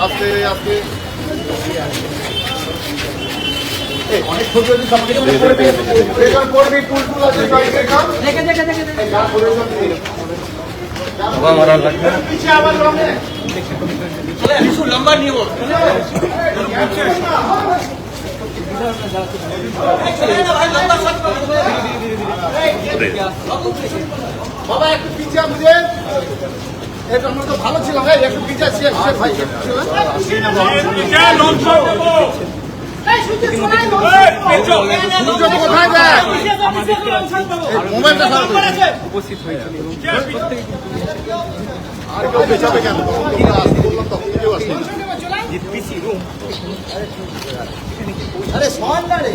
আস্তে আস্তে এই, অনেক ছবি আছে সবকে করবি এজন করবি টুল টুল আছে জয়েন্টের কাম? দেখে দেখে দেখে দেখে। এই যা করেছেন এই। পিছিয়ে আবার রঙে বাবা একটু পিছিয়ে বুঝেন? এটা আমরা তো ভালো ছিলাম ভাই একটু ভাই। সূর্য কোথায় যায় এই মোবাইলটা সারা আর আরে সমান না রে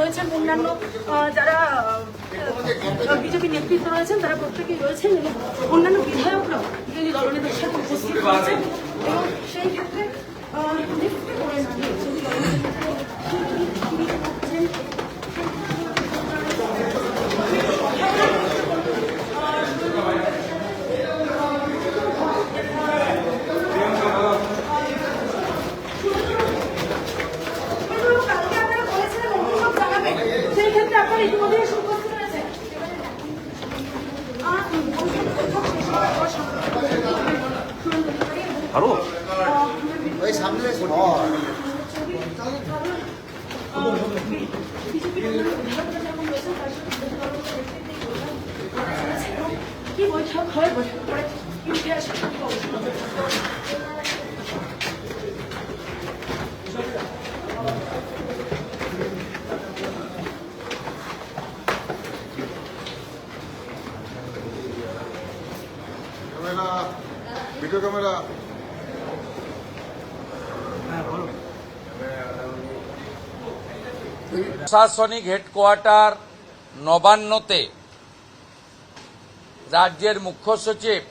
রয়েছেন অন্যান্য যারা বিজেপি নেতৃত্ব রয়েছেন তারা প্রত্যেকেই রয়েছেন এবং অন্যান্য বিধায়করাও সেই ক্ষেত্রে না বিরোধী দলনেতারা কালকে আপনারা বলেছিলেন অভিযোগ জানাবেন এসে উপস্থিত রয়েছেন আহ, আরও? ওই সামনে কি বৈঠক হয় বৈঠক করে ইতিহাস ক্যামেরা ভিডিও ক্যামেরা প্রশাসনিক হেডকোয়ার্টার নবান্নতে। রাজ্যের মুখ্য সচিব।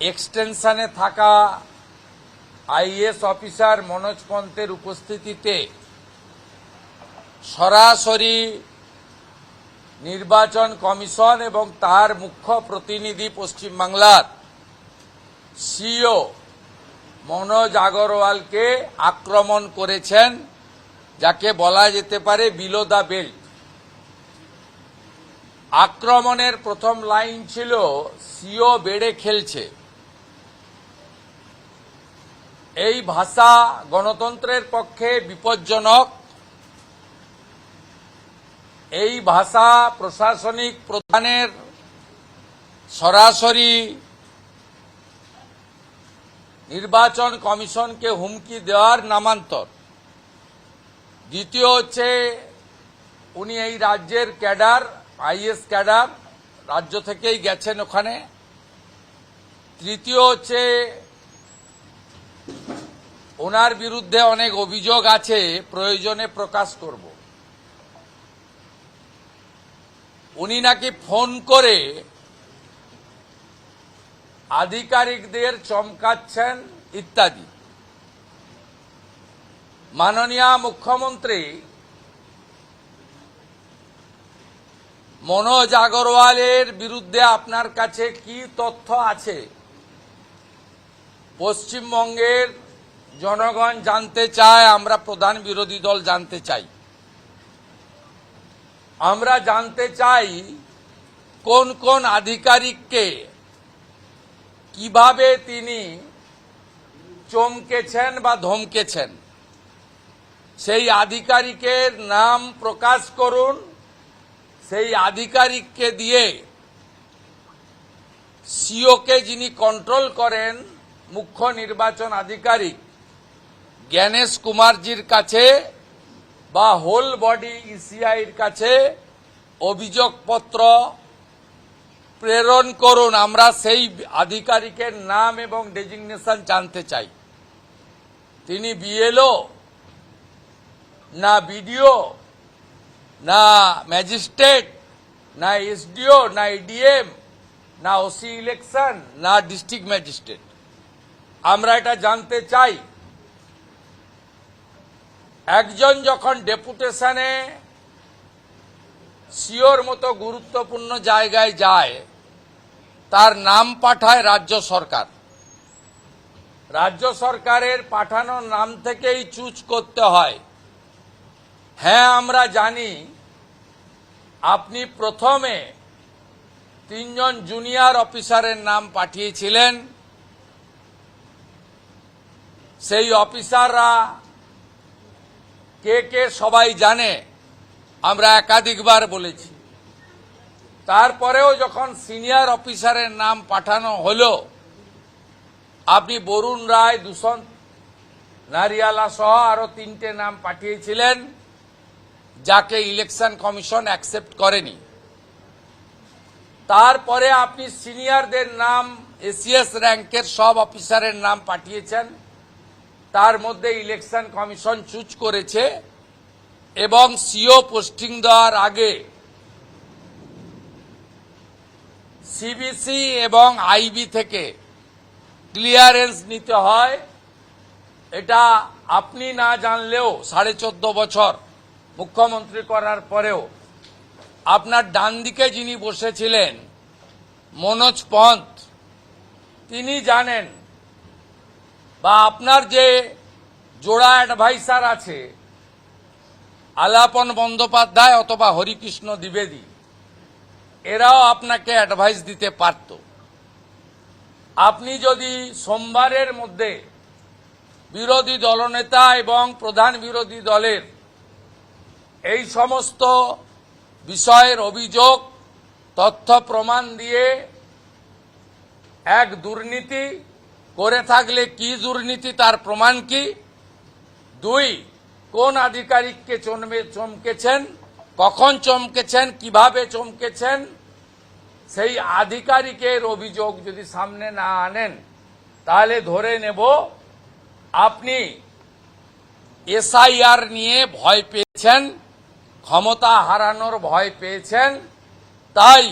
এক্সটেনশনে থাকা আইএস অফিসার মনোজ পন্তের উপস্থিতিতে সরাসরি নির্বাচন কমিশন এবং তার মুখ্য প্রতিনিধি পশ্চিমবাংলার সিও মনোজ আগরওয়ালকে আক্রমণ করেছেন, যাকে বলা যেতে পারে বিলো। দ্য বেল্ট আক্রমণের প্রথম লাইন ছিল, সিও বেড়ে খেলছে। এই ভাষা গণতন্ত্রের পক্ষে বিপজ্জনক। এই ভাষা প্রশাসনিক প্রধানের সরাসরি নির্বাচন কমিশনকে হুমকি দেওয়ার নামান্তর। দ্বিতীয় হচ্ছে, উনি এই রাজ্যের ক্যাডার, আইএস ক্যাডার, রাজ্য থেকেই গেছেন ওখানে। তৃতীয় হচ্ছে, ওনার বিরুদ্ধে অনেক অভিযোগ আছে, প্রয়োজনে প্রকাশ করব। উনি নাকি ফোন করে আধিকারিকদের চমকাচ্ছেন ইত্যাদি। মাননীয় মুখ্যমন্ত্রী মনোজ আগরওয়ালের বিরুদ্ধে আপনার কাছে কি তথ্য আছে? পশ্চিমবঙ্গের জনগণ জানতে চায়, আমরা প্রধান বিরোধী দল জানতে চাই। আমরা জানতে চাই কোন কোন আধিকারিককে কীভাবে তিনি চমকেছেন বা ধমকেছেন? সেই আধিকারিকের নাম প্রকাশ করুন। সেই আধিকারিককে দিয়ে সিওকে যিনি কন্ট্রোল করেন, মুখ্য নির্বাচন আধিকারিক জ্ঞানেশ কুমারজির কাছে বা হোল বডি ইসিআইর কাছে অভিযোগপত্র প্রেরণ করুন, আমরা সেই আধিকারিকের নাম এবং ডেজিগনেশন জানতে চাই। তিনি বিএলও না বিডিও না ম্যাজিস্ট্রেট না এসডিও না ইডিএম না ওসি ইলেকশন না ডিস্ট্রিক্ট ম্যাজিস্ট্রেট আমরা এটা জানতে চাই। একজন যখন ডেপুটেশনে সিওর মতো গুরুত্বপূর্ণ জায়গায় যায়, তার নাম পাঠায় রাজ্য সরকার। রাজ্য সরকারের পাঠানোর নাম থেকেই চুজ করতে হয়। হ্যাঁ আমরা জানি, আপনি প্রথমে তিনজন জুনিয়র অফিসারের নাম পাঠিয়েছিলেন। সেই অফিসাররা কে কে সবাই জানে? আমরা একাধিকবার বলেছি। তারপরেও যখন সিনিয়র অফিসারের নাম পাঠানো হলো, আপনি বরুণ রায় দূষণ নারিয়ালা সহ আরও তিনটে নাম পাঠিয়েছিলেন, যাকে ইলেকশন কমিশন অ্যাকসেপ্ট করেনি। তারপরে আপনি সিনিয়রদের নাম, এসিএস র্যাঙ্কের সব অফিসারের নাম পাঠিয়েছেন, তার মধ্যে ইলেকশন কমিশন চুজ করেছে। এবং সিও পোস্টিং দেওয়ার আগে সিবিসি এবং আইবি থেকে ক্লিয়ারেন্স নিতে হয়। এটা আপনি না জানলেও সাড়ে চোদ্দ বছর মুখ্যমন্ত্রী করার পরেও আপনার ডান দিকে যিনি বসেছিলেন, মনোজ পন্থ, তিনি জানেন বা আপনার যে জোড়া অ্যাডভাইসার আছে আলাপন বন্দ্যোপাধ্যায় অথবা হরিকৃষ্ণ দ্বিবেদী, এরাও আপনাকে অ্যাডভাইস দিতে পারত। আপনি যদি সোমবারের মধ্যে বিরোধী দলনেতা এবং প্রধান বিরোধী দলের এই সমস্ত বিষয়ের অভিযোগ, তথ্য প্রমাণ দিয়ে এক দুর্নীতি করে থাকলে কি দুর্নীতি, তার প্রমাণ কি? দুই কোন আধিকারিককে চমবে চমকেছেন? কখন চমকেছেন? কীভাবে চমকেছেন? সেই আধিকারিকের অভিযোগ যদি সামনে না আনেন, তাহলে ধরে নেব আপনি এসআইআর নিয়ে ভয় পেয়েছেন, ক্ষমতা হারানোর ভয় পেয়েছেন, তাই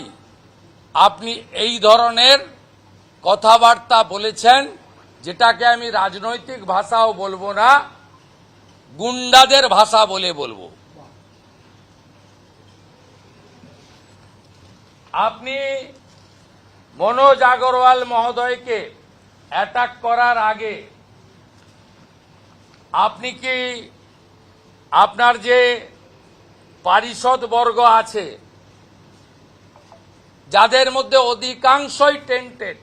আপনি এই ধরনের কথাবার্তা বলেছেন, যেটাকে আমি রাজনৈতিক ভাষাও বলব না। গুন্ডাদের ভাষা বলে বলব। আপনি মনোজ আগরওয়াল মহোদয়কে অ্যাটাক করার আগে আপনি কি আপনার যে পারিষদ বর্গ আছে, যাদের মধ্যে অধিকাংশই টেন্টেড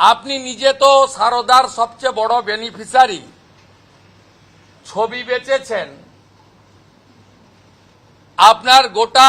আপনি নিজে তো সারদার সবচেয়ে বড় বেনিফিসারি ছবি বেচেছেন। আপনার গোটা